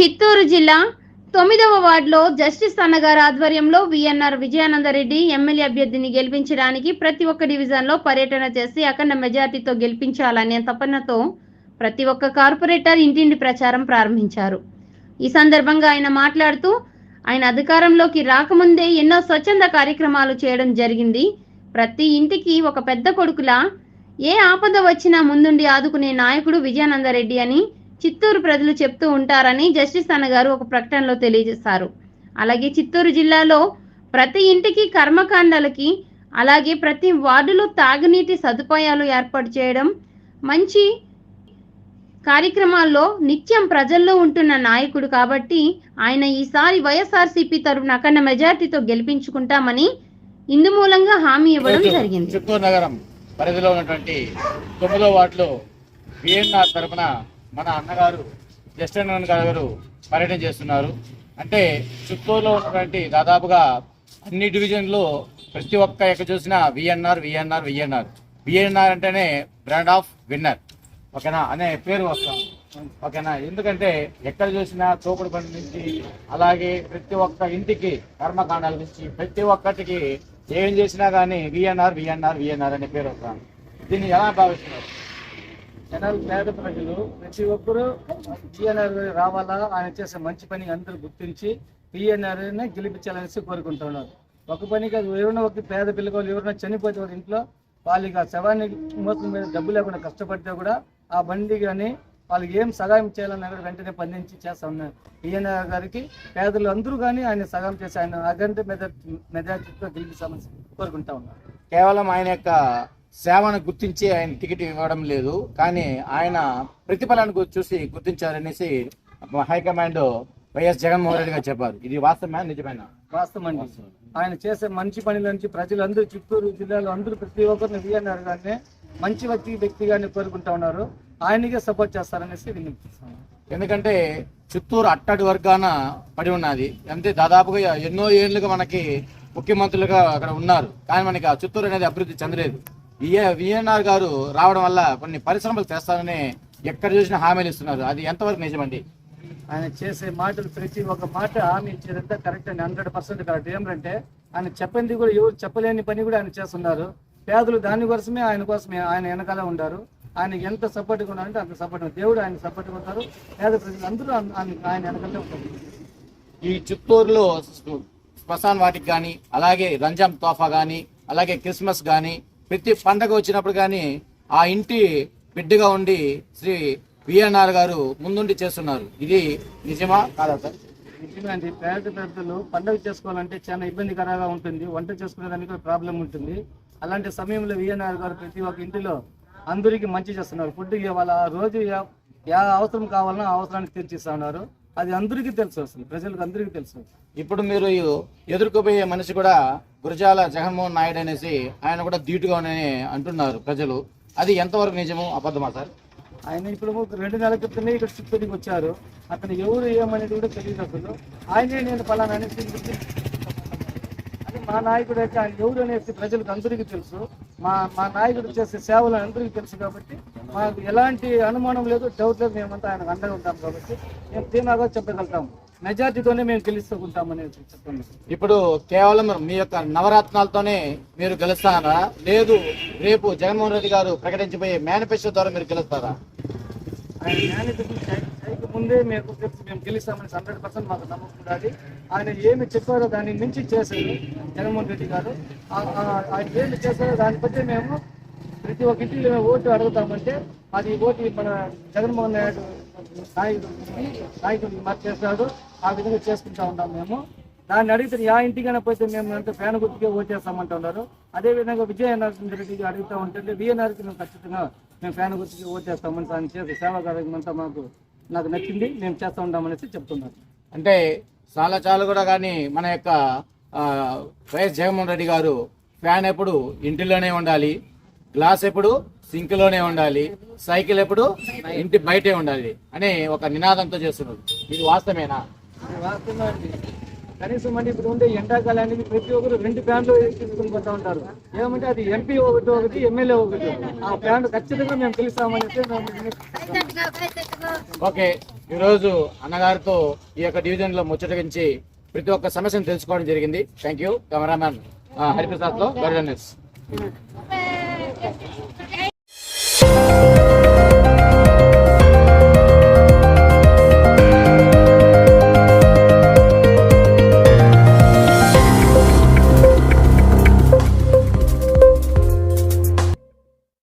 చిత్తూరు జిల్లా తొమ్మిదవ వార్డులో జస్టిస్ అన్నగారి ఆధ్వర్యంలో విఎన్ఆర్ విజయానందరెడ్డి ఎమ్మెల్యే అభ్యర్థిని గెలిపించడానికి ప్రతి ఒక్క డివిజన్లో పర్యటన చేసి అఖండ మెజార్టీతో గెలిపించాలనే తపనతో ప్రతి ఒక్క కార్పొరేటర్ ఇంటింటి ప్రచారం ప్రారంభించారు. ఈ సందర్భంగా ఆయన మాట్లాడుతూ ఆయన అధికారంలోకి రాకముందే ఎన్నో స్వచ్ఛంద కార్యక్రమాలు చేయడం జరిగింది. ప్రతి ఇంటికి ఒక పెద్ద కొడుకులా ఏ ఆపద వచ్చినా ముందుండి ఆదుకునే నాయకుడు విజయానందరెడ్డి అని చిత్తూరు ప్రజలు చెప్తూ ఉంటారని జస్టిస్ అన్నగారు ఒక ప్రకటనలో తెలియజేశారు. అలాగే చిత్తూరు జిల్లాలో ప్రతి ఇంటికి కర్మకాండాలకి అలాగే ప్రతి వార్డులో తాగునీటి సదుపాయాలు ఏర్పాటు చేయడం మంచి కార్యక్రమాల్లో నిత్యం ప్రజల్లో ఉంటున్న నాయకుడు కాబట్టి ఆయన ఈసారి వైఎస్ఆర్సీపీ తరఫున అఖండ మెజార్టీతో గెలిపించుకుంటామని ఇందు మూలంగా హామీ ఇవ్వడం జరిగింది. చిత్తూరు నగరం పరిధిలో ఉన్నటువంటి తొమ్మిదో వార్డులో తరపున మన అన్నగారు జస్టిన్ గారు పర్యటన చేస్తున్నారు. అంటే చిత్తూరులో ఉన్నటువంటి దాదాపుగా అన్ని డివిజన్లు ప్రతి ఒక్క ఎక్కడ చూసినా విఎన్ఆర్ విఎన్ఆర్ విఎన్ఆర్. విఎన్ఆర్ అంటేనే బ్రాండ్ ఆఫ్ విన్నర్ ఓకేనా? అనే పేరు వస్తాం. ఓకేనా? ఎందుకంటే ఎక్కడ చూసినా తోపుడు బండి నుంచి అలాగే ప్రతి ఒక్క ఇంటికి కర్మకాండాల నుంచి ప్రతి ఒక్కటికి ఏం చేసినా కానీ విఎన్ఆర్ విఎన్ఆర్ విఎన్ఆర్ అనే పేరు వస్తాం. దీన్ని ఎలా భావిస్తున్నారు? జనాలు పేద ప్రజలు ప్రతి ఒక్కరూ పిఎన్ఆర్ రావాలా ఆయన చేసే మంచి పని అందరూ గుర్తించి పిఎన్ఆర్ని గెలిపించాలనేసి కోరుకుంటున్నారు. ఒక పని కాదు ఎవరైనా ఒక పేద పిల్లకాయలు ఎవరైనా చనిపోతే వాళ్ళ ఇంట్లో వాళ్ళకి ఆ శవాన్ని మోసం మీద డబ్బు లేకుండా కష్టపడితే కూడా ఆ బండి కానీ వాళ్ళకి ఏం సహాయం చేయాలన్నా కూడా వెంటనే పండించి చేస్తా ఉన్నారు. పిఎన్ఆర్ గారికి పేదలు అందరూ కానీ ఆయన సహాయం చేసి ఆయన అగంట మెజార్టీ మెజార్టీతో గెలిపిస్తామని కోరుకుంటా ఉన్నారు. కేవలం ఆయన యొక్క సేవను గుర్తించి ఆయన టికెట్ ఇవ్వడం లేదు. కానీ ఆయన ప్రతిఫలాన్ని చూసి గుర్తించారనేసి high command YS Jaganmohan Reddy garu చెప్పారు. ఇది వాస్తవమే? నిజమేనా? వాస్తవం అండి ఆయన చేసే మంచి పనుల నుంచి ప్రజలందరూ చిత్తూరు జిల్లాలో అందరూ ప్రతి ఒక్కరిని విఎన్ఆర్ గారిని మంచి వ్యక్తి వ్యక్తిగానే కోరుకుంటా ఉన్నారు. ఆయనకే సపోర్ట్ చేస్తారనేసి వినిపిస్తాను ఎందుకంటే చిత్తూరు అట్టడి వర్గాన పడి ఉన్నది. అంటే దాదాపుగా ఎన్నో ఏళ్ళుగా మనకి ముఖ్యమంత్రులుగా అక్కడ ఉన్నారు. కానీ మనకి ఆ చిత్తూరు అనేది అభివృద్ధి చెందలేదు. విఎన్ఆర్ గారు రావడం వల్ల కొన్ని పరిశ్రమలు తెస్తారని ఎక్కడ చూసినా హామీలు ఇస్తున్నారు. అది ఎంతవరకు నిజమండి? ఆయన చేసే మాటలు ప్రతి ఒక్క మాట హామీ ఇచ్చేదంతా కరెక్ట్ అండి. Hundred percent correct. ఏమంటే ఆయన చెప్పింది కూడా ఎవరు చెప్పలేని పని కూడా ఆయన చేస్తున్నారు. పేదలు దాని కోసమే ఆయన కోసమే ఆయన వెనకాల ఉంటారు ఆయన ఎంత సపోర్ట్గా ఉన్నారంటే అంత సపోర్ట్. దేవుడు ఆయన సపోర్ట్గా ఉంటారు. పేద ప్రజలు అందరూ ఆయన ఆయన వెనకాలే ఉంటారు. ఈ చిత్తూరులో శ్మశాన్ వాటికి కానీ అలాగే రంజాన్ తోఫా కానీ అలాగే క్రిస్మస్ కానీ ప్రతి పండగ వచ్చినప్పుడు కానీ ఆ ఇంటి బిడ్డగా ఉండి శ్రీ విఎన్ఆర్ గారు ముందుండి చేస్తున్నారు. ఇది నిజమా కాదా సార్? నిజమే అండి పేద పెద్దలు పండుగ చేసుకోవాలంటే చాలా ఇబ్బందికరంగా ఉంటుంది. వంట చేసుకునేదానికి ప్రాబ్లం ఉంటుంది. అలాంటి సమయంలో విఎన్ఆర్ గారు ప్రతి ఒక్క ఇంటిలో అందరికీ మంచి చేస్తున్నారు. ఫుడ్ వాళ్ళ రోజు యా- యా అవసరం కావాలన్నా ఆ అవసరానికి తీర్చిస్తా ఉన్నారు. అది అందరికీ తెలుసు ప్రజలకు అందరికీ తెలుసు. ఇప్పుడు మీరు ఎదుర్కోబోయే మనిషి కూడా గురజాల జగన్మోహన్ నాయుడు అనేసి ఆయన కూడా ధీటుగా ఉన్నాయని అంటున్నారు ప్రజలు. అది ఎంతవరకు నిజము? అబద్ధమా సార్? ఆయన ఇప్పుడు రెండు నెలల క్రితమే ఇక్కడ చిత్తూరుకి వచ్చారు. అతను ఎవరు ఏమనేది కూడా తెలియదు అసలు. ఆయనే నేను పలానా అనేసి అని మా నాయకుడు అయితే ఆయన ఎవరు అనేసి ప్రజలకు అందరికీ తెలుసు. మా మా నాయకుడు చేసే సేవలు అందరికీ తెలుసు కాబట్టి మాకు ఎలాంటి అనుమానం లేదు డౌట్ లేదు. మేమంతా ఆయనకు అండగా ఉంటాం కాబట్టి మేము ధీమాగా చెప్పగలుగుతాము మెజార్టీతోనే మేము గెలుచుకుంటాం అనేది చెప్పండి ఇప్పుడు కేవలం మీ యొక్క నవరత్నాలతోనే మీరు గెలుస్తారా? లేదు రేపు జగన్మోహన్ రెడ్డి గారు ప్రకటించబోయే మేనిఫెస్టో ద్వారా మీరు గెలుస్తారా? ఆయన చేయక ముందే మేము మేము గెలుస్తామని హండ్రెడ్ పర్సెంట్ మాకు నమ్మకం ఉండాలి. ఆయన ఏమి చెప్పారో దాన్ని మించి చేశారు జగన్మోహన్ రెడ్డి గారు. ఆయన ఏమి చేశారో దాన్ని బట్టి మేము ప్రతి ఒక్క మేము ఓటు అడుగుతామంటే అది ఓటు మన జగన్మోహన్ నాయుడు నాయుడు నాయకుడు మాకు ఆ విధంగా చేసుకుంటా ఉంటాం మేము. దాన్ని అడిగితే యా ఇంటికైనా పోతే మేము అంటే ఫ్యాన్ గుర్తుకే ఓటేస్తామంటున్నారు. అదే విధంగా విజయ నరసింహ రెడ్డికి అడుగుతూ ఉంటుంటే విజయ నరసింహ ఖచ్చితంగా మేము ఫ్యాన్ గుర్తుకి ఓటేస్తామని దాన్ని చేసే సేవా కార్యక్రమంతా అంతా మాకు నాకు నచ్చింది మేము చేస్తూ ఉంటామనేసి చెప్తున్నారు. అంటే చాలా చాలా కూడా కానీ మన యొక్క వైఎస్ జగన్మోహన్ రెడ్డి గారు ఫ్యాన్ ఎప్పుడు ఇంటిలోనే ఉండాలి. గ్లాస్ ఎప్పుడు? సింక్లోనే ఉండాలి. సైకిల్ ఎప్పుడు? ఇంటి బయటే ఉండాలి. అనే ఒక నినాదంతో చేస్తున్నారు. ఇది వాస్తవేనా? అండి. కనీసం అంటే ఇప్పుడు ఉండే ఎండాకాలానికి ప్రతి ఒక్కరు రెండు ఫ్యాన్లు తీసుకుని పోతా ఉంటారు. ఏమంటే అది ఎంపీ ఒకటి ఒకటి ఎమ్మెల్యే ఒకటి ఆ ఫ్యాన్ ఖచ్చితంగా మేము పిలుస్తామనేసి మేము ఓకే. ఈరోజు అన్నగారితో ఈ యొక్క డివిజన్లో ముచ్చటగించి ప్రతి ఒక్క సమస్యను తెలుసుకోవడం జరిగింది. థ్యాంక్ యూ కెమెరామ్యాన్ హరిప్రసాద్తో గరుడ Thank you.